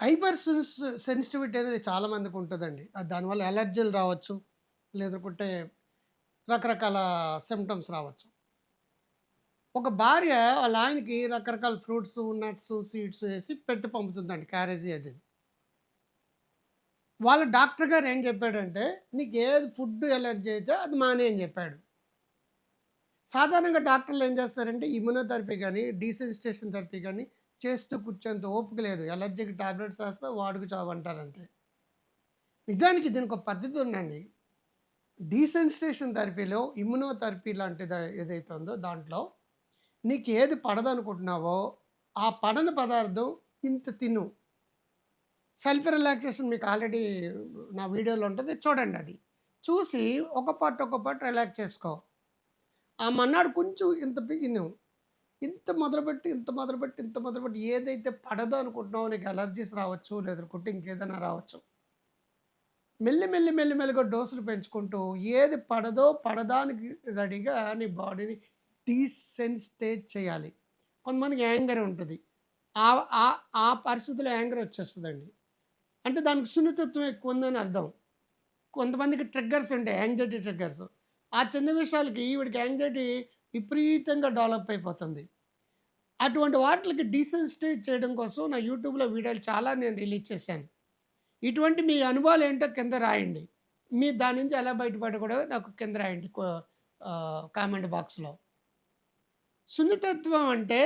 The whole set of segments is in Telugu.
హైపర్ సెన్సిటివిటీ అనేది చాలా మందికి ఉంటుందండి. దానివల్ల ఎలర్జీలు రావచ్చు లేదంటే రకరకాల సిమ్టమ్స్ రావచ్చు. ఒక భార్య వాళ్ళ ఆయనకి రకరకాల ఫ్రూట్స్ నట్స్ సీడ్స్ వేసి పెట్టి పంపుతుందండి క్యారేజీ అది. వాళ్ళ డాక్టర్ గారు ఏం చెప్పాడంటే నీకు ఏది ఫుడ్ ఎలర్జీ అయితే అది మానే అని చెప్పాడు. సాధారణంగా డాక్టర్లు ఏం చేస్తారంటే ఇమ్యునోథెరపీ కానీ డీసెన్సిటేషన్ థెరపీ కానీ చేస్తూ కూర్చోంత ఓపిక లేదు. ఎలర్జీకి టాబ్లెట్స్ వేస్తే వాడుకు చావు అంటారు అంతే. నిజానికి దీనికి ఒక పద్ధతి ఉందండి. డీసెన్సిటేషన్ థెరపీలో ఇమ్యునోథెరపీ లాంటిది ఏదైతే ఉందో దాంట్లో నీకు ఏది పడదనుకుంటున్నావో ఆ పడని పదార్థం ఇంత తిను. సెల్ఫ్ రిలాక్సేషన్ మీకు ఆల్రెడీ నా వీడియోలో ఉంటుంది. చూడండి అది. చూసి ఒక పాటు ఒక పాటు రిలాక్స్ చేసుకో. ఆ మన్నాడు కొంచెం ఇంత తిను ఇంత మొదలుపెట్టి ఇంత మొదలుపెట్టి ఇంత మొదలుపెట్టి ఏదైతే పడదో అనుకుంటున్నావో నీకు అలర్జీస్ రావచ్చు లేదనుకుంటే ఇంకేదైనా రావచ్చు. మెల్లి మెల్లి మెల్లి మెల్లిగా డోసులు పెంచుకుంటూ ఏది పడదో పడదానికి రెడీగా నీ బాడీని డీసెన్సిటేట్ చేయాలి. కొంతమందికి యాంగర్ ఉంటుంది. ఆ ఆ- ఆ పరిస్థితిలో యాంగర్ వచ్చేస్తుందండి. అంటే దానికి సున్నితత్వం ఎక్కువ ఉందని అర్థం. కొంతమందికి ట్రిగ్గర్స్ ఉంటాయి యాంగ్జైటీ ట్రిగ్గర్స్ ఆ చిన్న విషయాలకి ఈవిడికి యాంగ్జైటీ విపరీతంగా డెవలప్ అయిపోతుంది. అటువంటి వాటికి డీసెన్సిటైజ్ చేయడం కోసం నా యూట్యూబ్లో వీడియోలు చాలా నేను రిలీజ్ చేశాను. ఇటువంటి మీ అనుభవాలు ఏంటో కింద రాయండి. మీ దాని నుంచి ఎలా బయటపడకూడదు నాకు కింద రాయండి కామెంట్ బాక్స్లో. సున్నితత్వం అంటే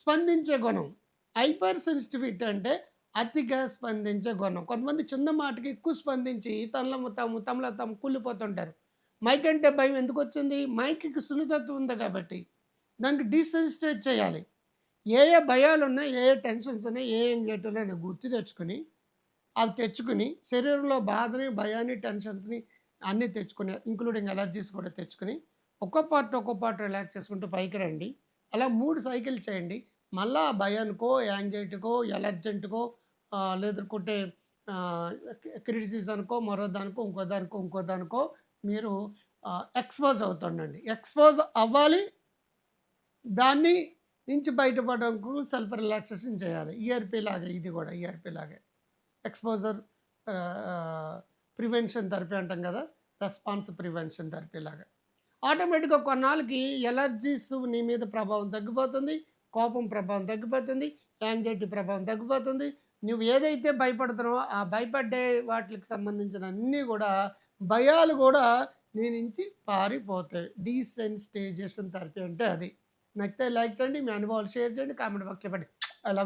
స్పందించే గుణం. హైపర్ సెన్సిటివిటీ అంటే అతిగా స్పందించే గుణం. కొంతమంది చిన్న మాటకి ఎక్కువ స్పందించి తనలో తాము తమలో తాము కుళ్ళిపోతుంటారు. మైక్ అంటే భయం ఎందుకు వచ్చింది? మైక్కి సున్నితత్వం ఉంది కాబట్టి. దానికి డీసెన్సిటైజ్ చేయాలి. ఏ ఏ భయాలు ఉన్నాయి ఏ ఏ టెన్షన్స్ ఉన్నాయి ఏ ఎంగేట్ ఉన్నాయి గుర్తు తెచ్చుకొని అవి తెచ్చుకుని శరీరంలో బాధని భయాన్ని టెన్షన్స్ని అన్నీ తెచ్చుకుని ఇంక్లూడింగ్ ఎలర్జీస్ కూడా తెచ్చుకుని ఒక్కో పార్ట్ ఒక్కో పార్ట్ రిలాక్స్ చేసుకుంటూ పైకి రండి. అలా మూడు సైకిల్ చేయండి. మళ్ళీ ఆ భయానికో యాంగ్జైటీకో ఎలర్జెంట్కో లేదనుకుంటే అనుకో మరో దానికో ఇంకో దానికో ఇంకో దానికో మీరు ఎక్స్పోజ్ అవుతుండండి. ఎక్స్పోజ్ అవ్వాలి. దాన్ని నుంచి బయటపడకు సెల్ఫ్ రిలాక్సేషన్ చేయాలి. ఈఆర్పి లాగే ఇది కూడా ఈఆర్పి లాగే. ఎక్స్పోజర్ ప్రివెన్షన్ థెరపీ అంటాం కదా రెస్పాన్స్ ప్రివెన్షన్ థెరపీ లాగా. ఆటోమేటిక్గా కొన్నాళ్ళకి ఎలర్జీస్ నీ మీద ప్రభావం తగ్గిపోతుంది కోపం ప్రభావం తగ్గిపోతుంది యాంగ్జైటీ ప్రభావం తగ్గిపోతుంది. నువ్వు ఏదైతే భయపడుతున్నావో ఆ భయపడ్డే వాటికి సంబంధించిన అన్నీ కూడా భయాలు కూడా నీ నుంచి పారిపోతాయి. డీసెన్సిటైజేషన్ థెరపీ అంటే అది. నచ్చితే లైక్ చేయండి మీ అనుభవాలు షేర్ చేయండి కామెంట్ బాక్స్లో అలా